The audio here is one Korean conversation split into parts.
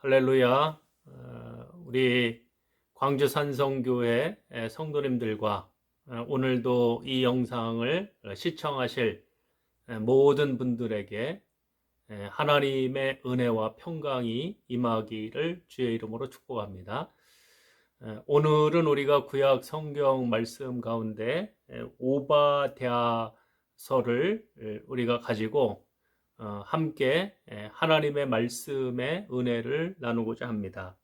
할렐루야. 어, 우리 광주 산성교회 성도님들과 어, 오늘도 이 영상을 시청하실 모든 분들에게 하나님의 은혜와 평강이 임하기를 주의 이름으로 축복합니다. 오늘은 우리가 구약 성경 말씀 가운데 오바댜서를 우리가 가지고 어, 함께 하나님의 말씀의 은혜를 나누고자 합니다.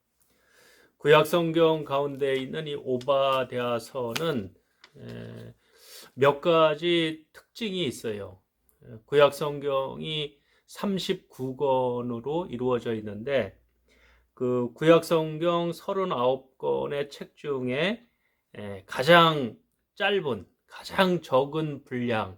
구약 성경 가운데 있는 이 오바댜서는 몇 가지 특징이 있어요. 구약 성경이 39권으로 이루어져 있는데 그 구약 성경 39권의 책 중에 가장 짧은 가장 적은 분량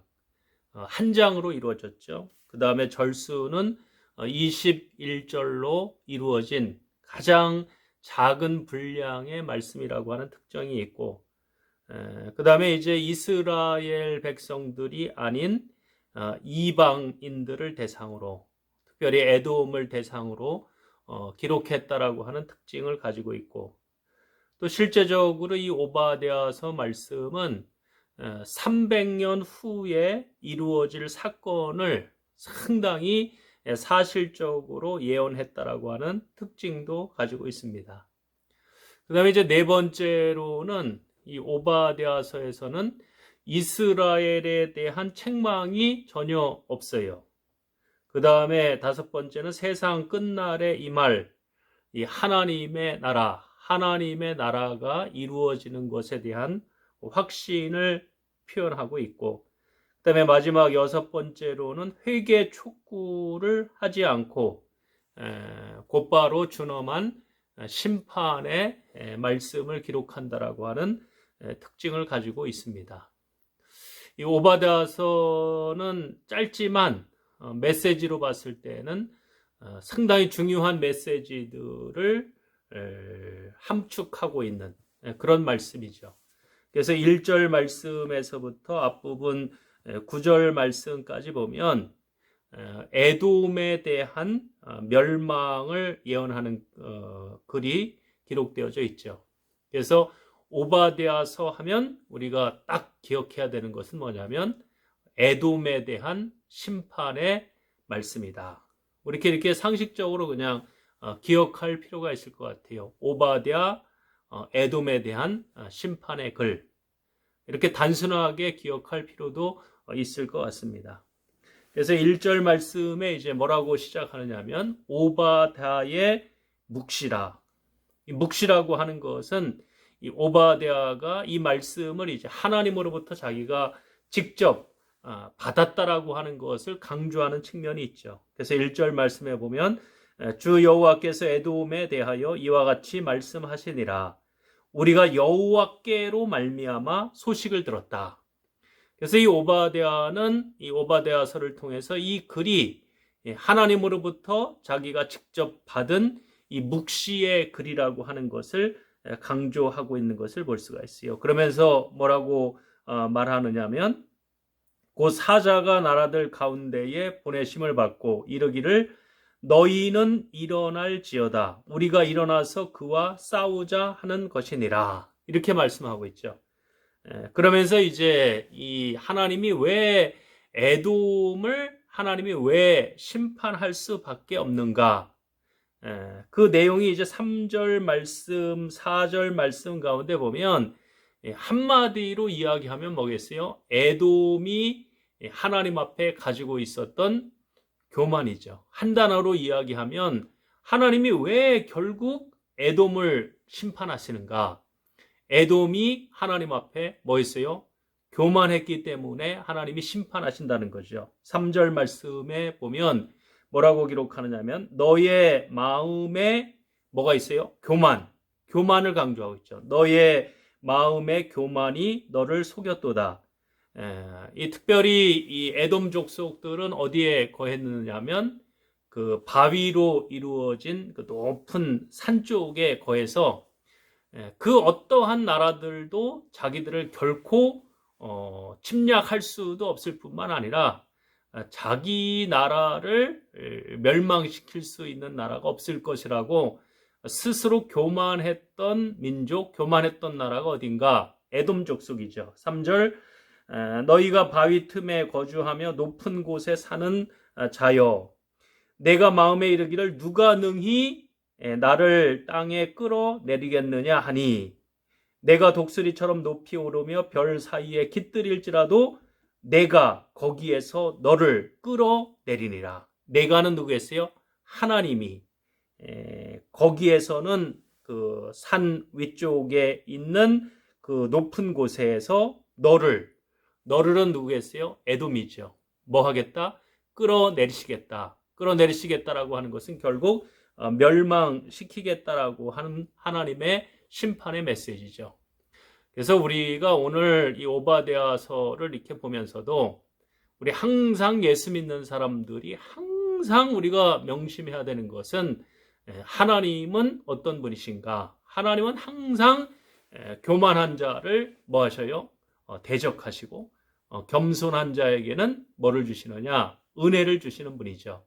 어, 한 장으로 이루어졌죠. 그 다음에 절수는 21절로 어, 이루어진 가장 작은 분량의 말씀이라고 하는 특징이 있고, 그 다음에 이제 이스라엘 백성들이 아닌 어, 이방인들을 대상으로, 특별히 에돔을 대상으로 어, 기록했다라고 하는 특징을 가지고 있고, 또 실제적으로 이 오바데아서 말씀은 300년 후에 이루어질 사건을 상당히 사실적으로 예언했다라고 하는 특징도 가지고 있습니다. 그 다음에 이제 네 번째로는 이 오바데아서에서는 이스라엘에 대한 책망이 전혀 없어요. 그 다음에 다섯 번째는 세상 끝날에 임할 이 하나님의 나라, 하나님의 나라가 이루어지는 것에 대한 확신을 표현하고 있고, 그다음에 마지막 여섯 번째로는 회개 촉구를 하지 않고 곧바로 준엄한 심판의 말씀을 기록한다라고 하는 특징을 가지고 있습니다. 이 오바다서는 짧지만 어, 메시지로 봤을 때는 어, 상당히 중요한 메시지들을 함축하고 있는 그런 말씀이죠. 그래서 1절 말씀에서부터 앞부분 9절 말씀까지 보면 에돔에 대한 어, 멸망을 예언하는 어, 글이 기록되어져 있죠. 그래서 오바데아서 하면 우리가 딱 기억해야 되는 것은 뭐냐면 에돔에 대한 심판의 말씀이다. 이렇게 이렇게 상식적으로 그냥 어, 기억할 필요가 있을 것 같아요. 오바데아 에돔에 대한 심판의 글 이렇게 단순하게 기억할 필요도 있을 것 같습니다. 그래서 1절 말씀에 이제 뭐라고 시작하느냐면 오바다의 묵시라. 이 묵시라고 하는 것은 이 오바데아가 이 말씀을 이제 하나님으로부터 자기가 직접 아, 받았다라고 하는 것을 강조하는 측면이 있죠. 그래서 1절 말씀에 보면 주 여호와께서 에돔에 대하여 이와 같이 말씀하시니라. 우리가 여호와께로 말미암아 소식을 들었다. 그래서 이 오바데아는 이 오바데아서를 통해서 이 글이 하나님으로부터 자기가 직접 받은 이 묵시의 글이라고 하는 것을 강조하고 있는 것을 볼 수가 있어요. 그러면서 뭐라고 어, 말하느냐면 그 사자가 나라들 가운데에 보내심을 받고 이르기를 너희는 일어날지어다 우리가 일어나서 그와 싸우자 하는 것이니라 이렇게 말씀하고 있죠. 예, 그러면서 이제 이 하나님이 왜 에돔을 하나님이 왜 심판할 수밖에 없는가? 예, 그 내용이 이제 3절 말씀, 4절 말씀 가운데 보면 한마디로 이야기하면 뭐겠어요? 에돔이 하나님 앞에 가지고 있었던 교만이죠. 한 단어로 이야기하면 하나님이 왜 결국 에돔을 심판하시는가? 에돔이 하나님 앞에 뭐 했어요? 교만했기 때문에 하나님이 심판하신다는 거죠. 3절 말씀에 보면 뭐라고 기록하느냐면 너의 마음에 뭐가 있어요? 교만. 교만을 강조하고 있죠. 너의 마음의 교만이 너를 속였도다. 이 특별히 이 에돔 족속들은 어디에 거했느냐면 그 바위로 이루어진 그 높은 산 쪽에 거해서 그 어떠한 나라들도 자기들을 결코 어, 침략할 수도 없을 뿐만 아니라 아, 자기 나라를 에, 멸망시킬 수 있는 나라가 없을 것이라고 스스로 교만했던 민족, 교만했던 나라가 어딘가? 에돔 족속이죠. 3절 에, 너희가 바위 틈에 거주하며 높은 곳에 사는 아, 자여 내가 마음에 이르기를 누가 능히 에, 나를 땅에 끌어 내리겠느냐 하니 내가 독수리처럼 높이 오르며 별 사이에 깃들일지라도 내가 거기에서 너를 끌어 내리니라. 내가는 누구였어요? 하나님이 에, 거기에서는 그 산 위쪽에 있는 그 높은 곳에서 너를 너를은 누구겠어요? 에돔이죠. 뭐 하겠다? 끌어내리시겠다. 끌어내리시겠다라고 하는 것은 결국 어, 멸망시키겠다라고 하는 하나님의 심판의 메시지죠. 그래서 우리가 오늘 이 오바데아서를 이렇게 보면서도 우리 항상 예수 믿는 사람들이 항상 우리가 명심해야 되는 것은 에, 하나님은 어떤 분이신가? 하나님은 항상 에, 교만한 자를 뭐 하셔요? 어, 대적하시고 어, 겸손한 자에게는 뭐를 주시느냐? 은혜를 주시는 분이죠.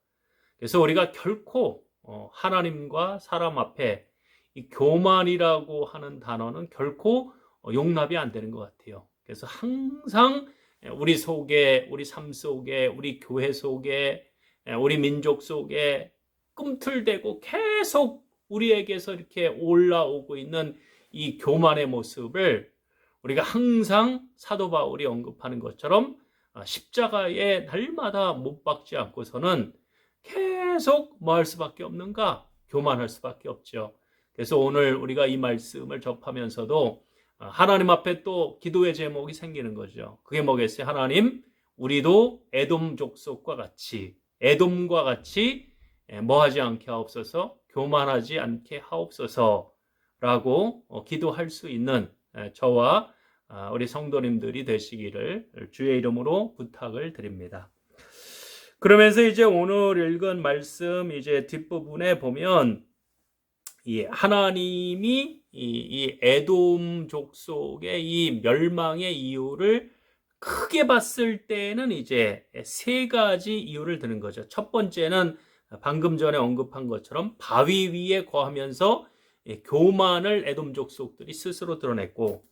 그래서 우리가 결코 어, 하나님과 사람 앞에 이 교만이라고 하는 단어는 결코 어, 용납이 안 되는 것 같아요. 그래서 항상 우리 속에, 우리 삶 속에, 우리 교회 속에, 우리 민족 속에 꿈틀대고 계속 우리에게서 이렇게 올라오고 있는 이 교만의 모습을 우리가 항상 사도 바울이 언급하는 것처럼 아, 십자가에 날마다 못 박지 않고서는 계속 뭐 할 수밖에 없는가? 교만할 수밖에 없죠. 그래서 오늘 우리가 이 말씀을 접하면서도 아, 하나님 앞에 또 기도의 제목이 생기는 거죠. 그게 뭐겠어요? 하나님, 우리도 에돔 족속과 같이, 에돔과 같이 뭐 하지 않게 하옵소서, 교만하지 않게 하옵소서, 라고 어, 기도할 수 있는 저와 아, 우리 성도님들이 되시기를 주의 이름으로 부탁을 드립니다. 그러면서 이제 오늘 읽은 말씀 이제 뒷부분에 보면 이 하나님이 이, 이 에돔 족속의 이 멸망의 이유를 크게 봤을 때는 이제 세 가지 이유를 드는 거죠. 첫 번째는 방금 전에 언급한 것처럼 바위 위에 거하면서 교만을 에돔 족속들이 스스로 드러냈고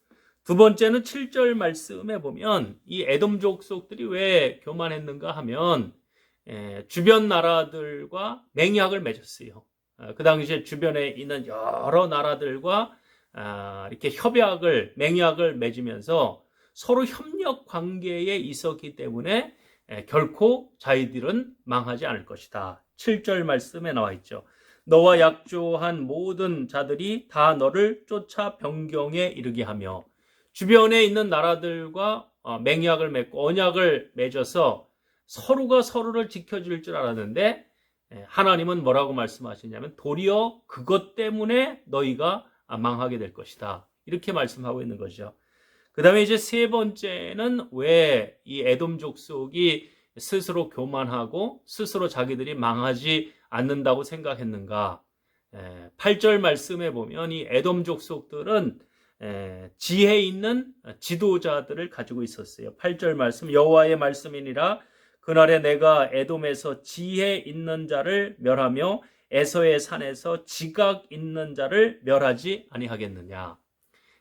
두 번째는 7절 말씀에 보면 이 에돔 족속들이 왜 교만했는가 하면 주변 나라들과 맹약을 맺었어요. 어, 그 당시에 주변에 있는 여러 나라들과 아, 이렇게 협약을 맹약을 맺으면서 서로 협력 관계에 있었기 때문에 결코 자기들은 망하지 않을 것이다. 7절 말씀에 나와 있죠. 너와 약조한 모든 자들이 다 너를 쫓아 변경에 이르게 하며 주변에 있는 나라들과 어, 맹약을 맺고 언약을 맺어서 서로가 서로를 지켜줄 줄 알았는데 예, 하나님은 뭐라고 말씀하시냐면 도리어 그것 때문에 너희가 망하게 될 것이다. 이렇게 말씀하고 있는 거죠. 그 다음에 이제 세 번째는 왜 이 에돔 족 속이 스스로 교만하고 스스로 자기들이 망하지 않는다고 생각했는가. 8절 예, 말씀에 보면 이 에돔 족 속들은 예, 지혜 있는 지도자들을 가지고 있었어요. 8절 말씀 여호와의 말씀이니라 그날에 내가 에돔에서 지혜 있는 자를 멸하며 에서의 산에서 지각 있는 자를 멸하지 아니하겠느냐.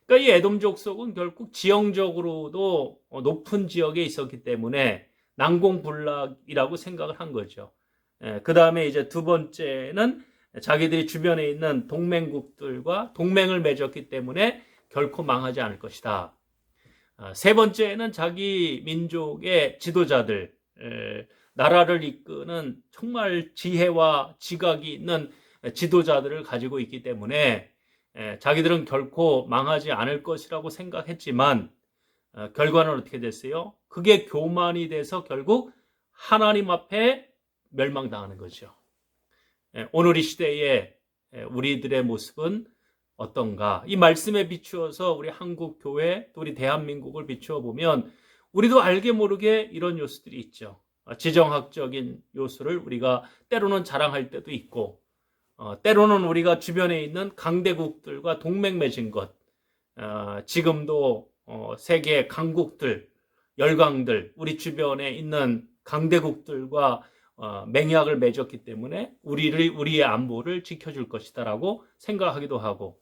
그러니까 이 에돔 족 속은 결국 지형적으로도 높은 지역에 있었기 때문에 난공불락이라고 생각을 한 거죠. 예, 그 다음에 이제 두 번째는 자기들이 주변에 있는 동맹국들과 동맹을 맺었기 때문에 결코 망하지 않을 것이다. 아, 세 번째는 자기 민족의 지도자들, 나라를 이끄는 정말 지혜와 지각이 있는 지도자들을 가지고 있기 때문에 자기들은 결코 망하지 않을 것이라고 생각했지만 어, 결과는 어떻게 됐어요? 그게 교만이 돼서 결국 하나님 앞에 멸망당하는 거죠. 오늘 이 시대에 우리들의 모습은 어떤가? 이 말씀에 비추어서 우리 한국 교회, 또 우리 대한민국을 비추어 보면 우리도 알게 모르게 이런 요소들이 있죠. 어, 지정학적인 요소를 우리가 때로는 자랑할 때도 있고, 어, 때로는 우리가 주변에 있는 강대국들과 동맹 맺은 것, 어, 지금도 어, 세계 강국들, 열강들, 우리 주변에 있는 강대국들과 어, 맹약을 맺었기 때문에 우리를 우리의 안보를 지켜줄 것이다라고 생각하기도 하고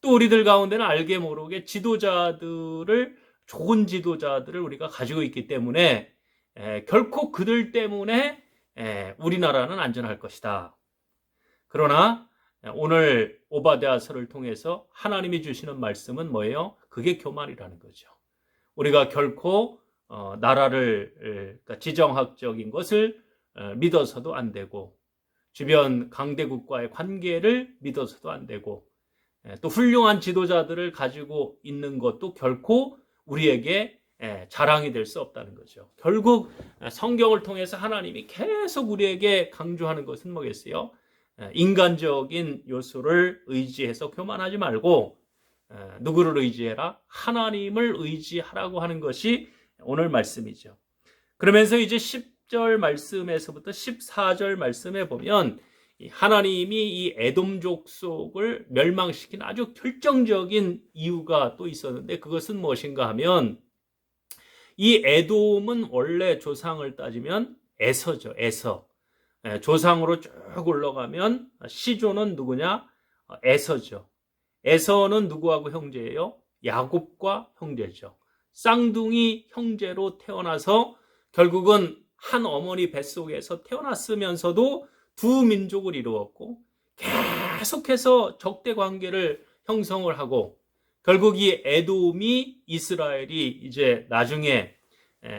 또 우리들 가운데는 알게 모르게 지도자들을 좋은 지도자들을 우리가 가지고 있기 때문에 에, 결코 그들 때문에 에, 우리나라는 안전할 것이다. 그러나 오늘 오바데아서를 통해서 하나님이 주시는 말씀은 뭐예요? 그게 교만이라는 거죠. 우리가 결코 어, 나라를 그러니까 지정학적인 것을 어, 믿어서도 안 되고 주변 강대국과의 관계를 믿어서도 안 되고 예, 또 훌륭한 지도자들을 가지고 있는 것도 결코 우리에게 예, 자랑이 될 수 없다는 거죠. 결국 어, 성경을 통해서 하나님이 계속 우리에게 강조하는 것은 뭐겠어요? 예, 인간적인 요소를 의지해서 교만하지 말고 누구를 의지해라? 하나님을 의지하라고 하는 것이 오늘 말씀이죠. 그러면서 이제 10절 말씀에서부터 14절 말씀에 보면 하나님이 이 에돔 족 속을 멸망시킨 아주 결정적인 이유가 또 있었는데 그것은 무엇인가 하면 이 에돔은 원래 조상을 따지면 에서죠. 에서. 예, 조상으로 쭉 올라가면 시조는 누구냐? 에서죠. 에서는 누구하고 형제예요? 야곱과 형제죠. 쌍둥이 형제로 태어나서 결국은 한 어머니 뱃속에서 태어났으면서도 두 민족을 이루었고 계속해서 적대 관계를 형성을 하고 결국 이 에돔이 이스라엘이 이제 나중에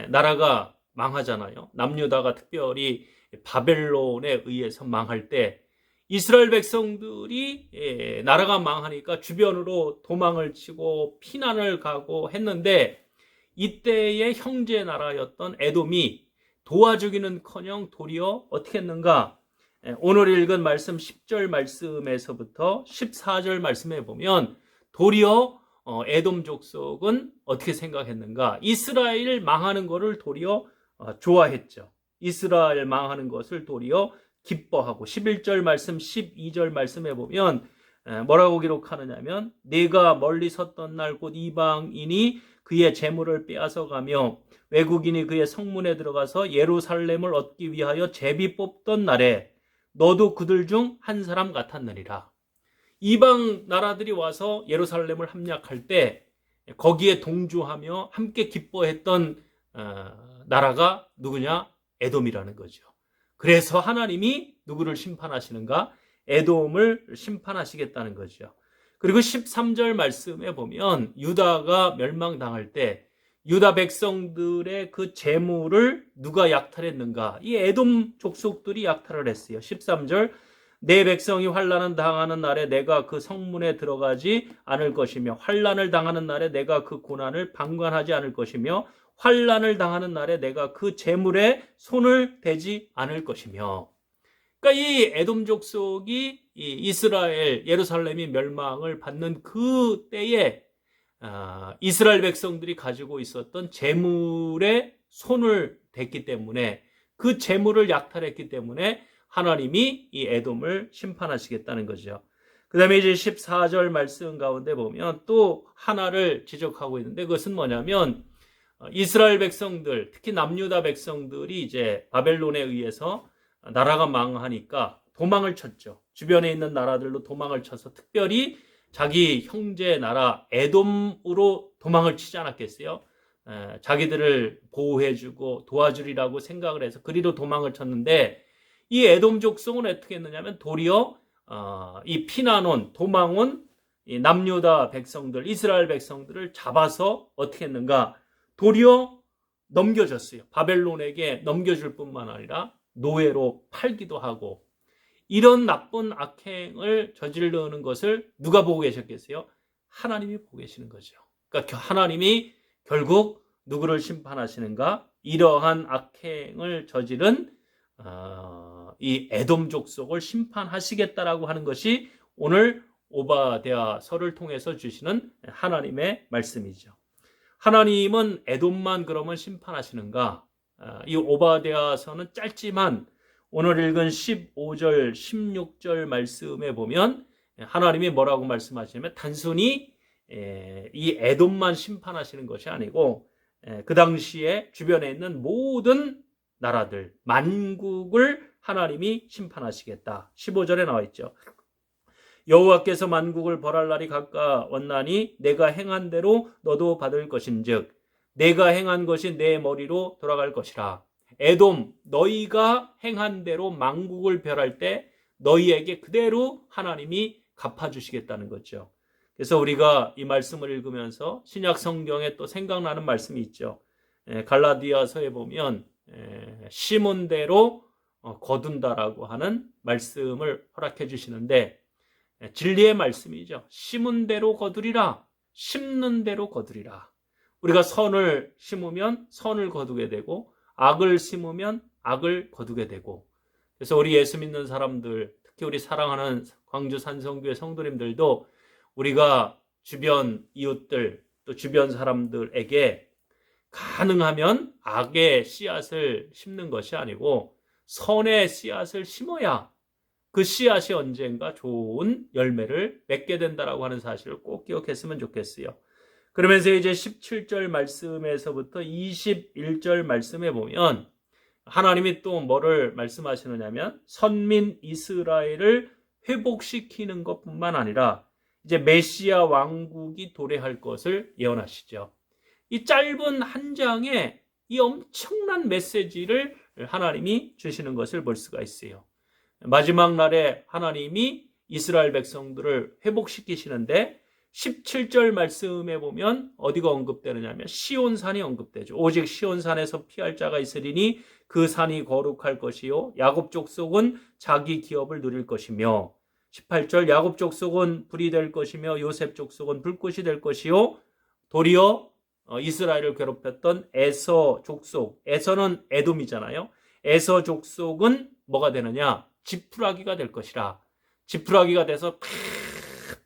나라가 망하잖아요. 남유다가 특별히 바벨론에 의해서 망할 때 이스라엘 백성들이 나라가 망하니까 주변으로 도망을 치고 피난을 가고 했는데 이때의 형제 나라였던 에돔이 도와주기는커녕 도리어 어떻게 했는가? 예, 오늘 읽은 말씀 10절 말씀에서부터 14절 말씀에 보면 도리어 어, 에돔 족속은 어떻게 생각했는가? 이스라엘 망하는 것을 도리어 어, 좋아했죠. 이스라엘 망하는 것을 도리어 기뻐하고 11절 말씀 12절 말씀에 보면 예, 뭐라고 기록하느냐면 내가 멀리 섰던 날 곧 이방인이 그의 재물을 빼앗아 가며 외국인이 그의 성문에 들어가서 예루살렘을 얻기 위하여 제비 뽑던 날에 너도 그들 중 한 사람 같았느니라. 이방 나라들이 와서 예루살렘을 함락할 때 거기에 동조하며 함께 기뻐했던 어, 나라가 누구냐? 에돔이라는 거죠. 그래서 하나님이 누구를 심판하시는가? 에돔을 심판하시겠다는 거죠. 그리고 13절 말씀에 보면 유다가 멸망당할 때 유다 백성들의 그 재물을 누가 약탈했는가? 이 에돔 족속들이 약탈을 했어요. 13절 내 백성이 환란을 당하는 날에 내가 그 성문에 들어가지 않을 것이며 환란을 당하는 날에 내가 그 고난을 방관하지 않을 것이며 환란을 당하는 날에 내가 그 재물에 손을 대지 않을 것이며 그러니까 이 에돔 족속이 이 이스라엘 예루살렘이 멸망을 받는 그 때에 아, 이스라엘 백성들이 가지고 있었던 재물에 손을 댔기 때문에 그 재물을 약탈했기 때문에 하나님이 이 에돔을 심판하시겠다는 거죠. 그 다음에 이제 14절 말씀 가운데 보면 또 하나를 지적하고 있는데 그것은 뭐냐면 어, 이스라엘 백성들, 특히 남유다 백성들이 이제 바벨론에 의해서 나라가 망하니까 도망을 쳤죠. 주변에 있는 나라들로 도망을 쳐서 특별히 자기 형제 나라 에돔으로 도망을 치지 않았겠어요? 에, 자기들을 보호해주고 도와주리라고 생각을 해서 그리로 도망을 쳤는데 이 에돔 족속은 어떻게 했느냐면 도리어 어, 이 피난온 도망온 이 남유다 백성들 이스라엘 백성들을 잡아서 어떻게 했는가 도리어 넘겨줬어요. 바벨론에게 넘겨줄 뿐만 아니라 노예로 팔기도 하고 이런 나쁜 악행을 저지르는 것을 누가 보고 계셨겠어요? 하나님이 보고 계시는 거죠. 그러니까 하나님이 결국 누구를 심판하시는가? 이러한 악행을 저지른 어, 이 에돔 족 속을 심판하시겠다라고 하는 것이 오늘 오바데아서를 통해서 주시는 하나님의 말씀이죠. 하나님은 에돔만 그러면 심판하시는가? 어, 이 오바데아서는 짧지만 오늘 읽은 15절, 16절 말씀에 보면 하나님이 뭐라고 말씀하시냐면 단순히 이 에돔만 심판하시는 것이 아니고 그 당시에 주변에 있는 모든 나라들, 만국을 하나님이 심판하시겠다. 15절에 나와 있죠. 여호와께서 만국을 벌할 날이 가까웠나니 내가 행한 대로 너도 받을 것인즉 내가 행한 것이 내 머리로 돌아갈 것이라. 에돔 너희가 행한 대로 만국을 멸할 때 너희에게 그대로 하나님이 갚아 주시겠다는 거죠. 그래서 우리가 이 말씀을 읽으면서 신약 성경에 또 생각나는 말씀이 있죠. 에, 갈라디아서에 보면 에, 심은 대로 어, 거둔다라고 하는 말씀을 허락해 주시는데 에, 진리의 말씀이죠. 심은 대로 거두리라. 심는 대로 거두리라. 우리가 선을 심으면 선을 거두게 되고 악을 심으면 악을 거두게 되고 그래서 우리 예수 믿는 사람들 특히 우리 사랑하는 광주 산성교회 성도님들도 우리가 주변 이웃들 또 주변 사람들에게 가능하면 악의 씨앗을 심는 것이 아니고 선의 씨앗을 심어야 그 씨앗이 언젠가 좋은 열매를 맺게 된다라고 하는 사실을 꼭 기억했으면 좋겠어요. 그러면서 이제 17절 말씀에서부터 21절 말씀에 보면 하나님이 또 뭐를 말씀하시느냐면 선민 이스라엘을 회복시키는 것뿐만 아니라 이제 메시아 왕국이 도래할 것을 예언하시죠. 이 짧은 한 장에 이 엄청난 메시지를 하나님이 주시는 것을 볼 수가 있어요. 마지막 날에 하나님이 이스라엘 백성들을 회복시키시는데 17절 말씀에 보면 어디가 언급되느냐면 시온산이 언급되죠. 오직 시온산에서 피할 자가 있으리니 그 산이 거룩할 것이요 야곱 족속은 자기 기업을 누릴 것이며 18절 야곱 족속은 불이 될 것이며 요셉 족속은 불꽃이 될 것이요 도리어 어, 이스라엘을 괴롭혔던 에서 족속 에서는 에돔이잖아요. 에서 족속은 뭐가 되느냐? 지푸라기가 될 것이라. 지푸라기가 돼서 팍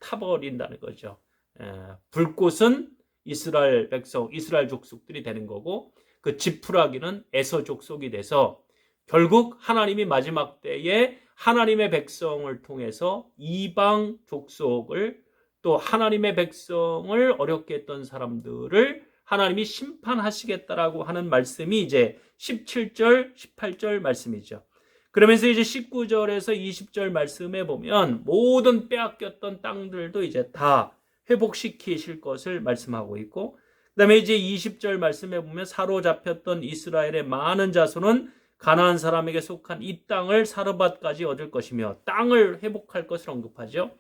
타버린다는 거죠. 에, 불꽃은 이스라엘 백성, 이스라엘 족속들이 되는 거고 그 지푸라기는 에서 족속이 돼서 결국 하나님이 마지막 때에 하나님의 백성을 통해서 이방 족속을 또 하나님의 백성을 어렵게 했던 사람들을 하나님이 심판하시겠다라고 하는 말씀이 이제 17절, 18절 말씀이죠. 그러면서 이제 19절에서 20절 말씀에 보면 모든 빼앗겼던 땅들도 이제 다 회복시키실 것을 말씀하고 있고 그다음에 이제 20절 말씀에 보면 사로잡혔던 이스라엘의 많은 자손은 가나안 사람에게 속한 이 땅을 사르밧까지 얻을 것이며 땅을 회복할 것을 언급하죠.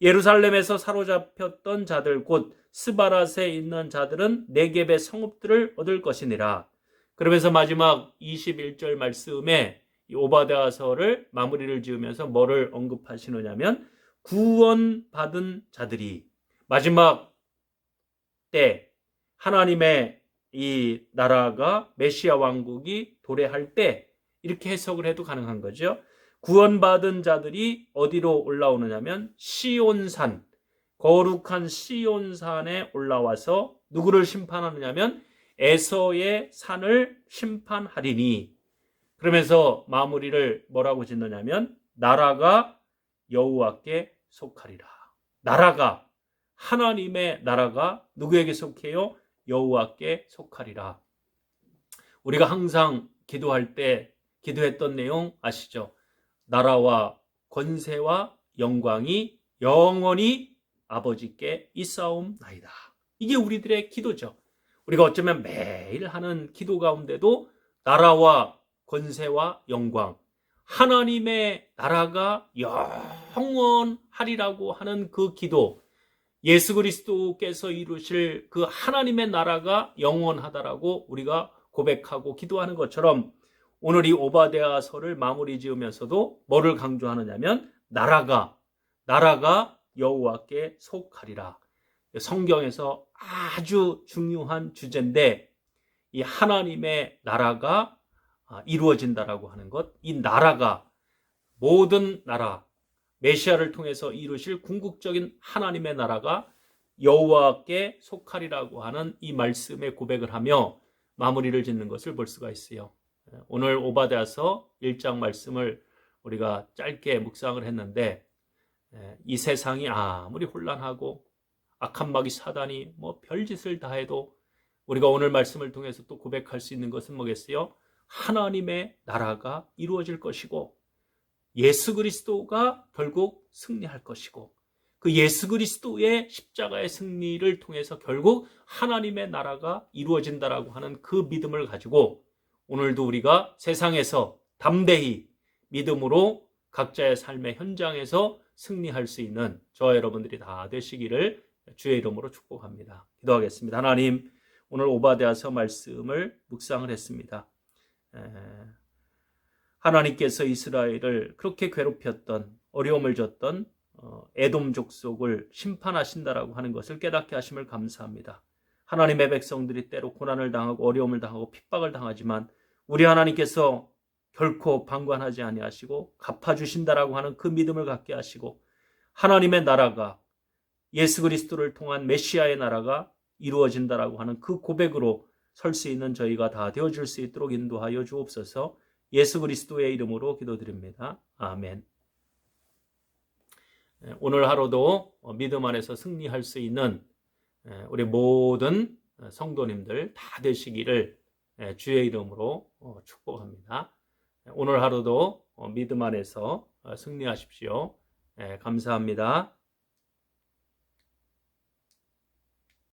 예루살렘에서 사로잡혔던 자들 곧 스바랏에 있는 자들은 네겝의 성읍들을 얻을 것이니라. 그러면서 마지막 21절 말씀에 오바데아서를 마무리를 지으면서 뭐를 언급하시느냐면 구원받은 자들이 마지막 때 하나님의 이 나라가 메시아 왕국이 도래할 때 이렇게 해석을 해도 가능한 거죠. 구원받은 자들이 어디로 올라오느냐면 시온산 거룩한 시온산에 올라와서 누구를 심판하느냐면 에서의 산을 심판하리니 그러면서 마무리를 뭐라고 짓느냐면 나라가 여호와께 속하리라. 나라가 하나님의 나라가 누구에게 속해요? 여호와께 속하리라. 우리가 항상 기도할 때 기도했던 내용 아시죠? 나라와 권세와 영광이 영원히 아버지께 있사옵나이다. 이게 우리들의 기도죠. 우리가 어쩌면 매일 하는 기도 가운데도 나라와 권세와 영광, 하나님의 나라가 영원하리라고 하는 그 기도, 예수 그리스도께서 이루실 그 하나님의 나라가 영원하다라고 우리가 고백하고 기도하는 것처럼 오늘 이 오바데아서를 마무리 지으면서도 뭐를 강조하느냐면 나라가 나라가 여호와께 속하리라. 성경에서 아주 중요한 주제인데 이 하나님의 나라가 이루어진다라고 하는 것, 이 나라가 모든 나라 메시아를 통해서 이루실 궁극적인 하나님의 나라가 여호와께 속하리라고 하는 이 말씀의 고백을 하며 마무리를 짓는 것을 볼 수가 있어요. 오늘 오바데아서 1장 말씀을 우리가 짧게 묵상을 했는데 이 세상이 아무리 혼란하고 악한 마귀 사단이 뭐 별짓을 다 해도 우리가 오늘 말씀을 통해서 또 고백할 수 있는 것은 뭐겠어요? 하나님의 나라가 이루어질 것이고 예수 그리스도가 결국 승리할 것이고 그 예수 그리스도의 십자가의 승리를 통해서 결국 하나님의 나라가 이루어진다라고 하는 그 믿음을 가지고 오늘도 우리가 세상에서 담대히 믿음으로 각자의 삶의 현장에서 승리할 수 있는 저와 여러분들이 다 되시기를 주의 이름으로 축복합니다. 기도하겠습니다. 하나님, 오늘 오바데아서 말씀을 묵상을 했습니다. 에, 하나님께서 이스라엘을 그렇게 괴롭혔던 어려움을 줬던 어, 에돔 족속을 심판하신다라고 하는 것을 깨닫게 하심을 감사합니다. 하나님의 백성들이 때로 고난을 당하고 어려움을 당하고 핍박을 당하지만 우리 하나님께서 결코 방관하지 아니하시고 갚아 주신다라고 하는 그 믿음을 갖게 하시고 하나님의 나라가 예수 그리스도를 통한 메시아의 나라가 이루어진다라고 하는 그 고백으로 설 수 있는 저희가 다 되어 줄 수 있도록 인도하여 주옵소서. 예수 그리스도의 이름으로 기도드립니다. 아멘. 오늘 하루도 믿음 안에서 승리할 수 있는 우리 모든 성도님들 다 되시기를 주의 이름으로 축복합니다. 오늘 하루도 믿음 안에서 승리하십시오. 감사합니다.